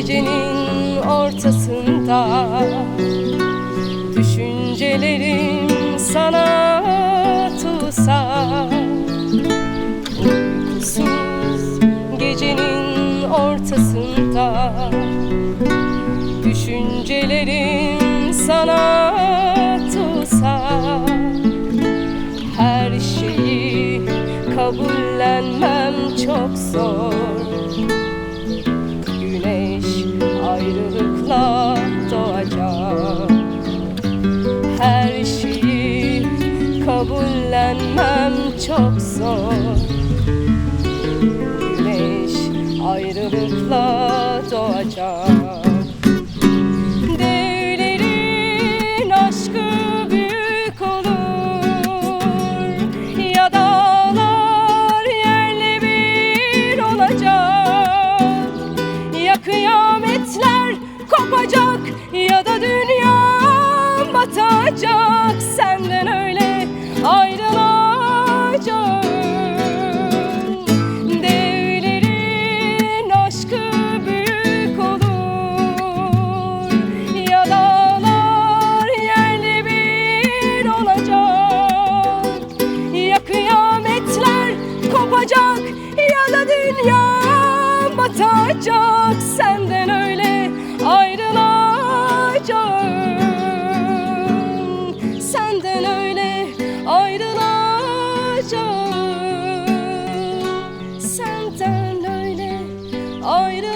gecenin ortasında. Düşüncelerim sana tutsak Uykusuz gecenin ortasında. Düşüncelerim sana tutsak Her şeyi kabullenmem çok zor. kabullenmem çok zor. Güneş ayrılıkla doğacak. Devlerin aşkı büyük olur. Ya dağlar yerle bir olacak. Ya kıyametler kopacak ya da dünya dünya batacak senden öyle ayrılacağım. Senden öyle ayrılacağım. Senden öyle ayrılacağım.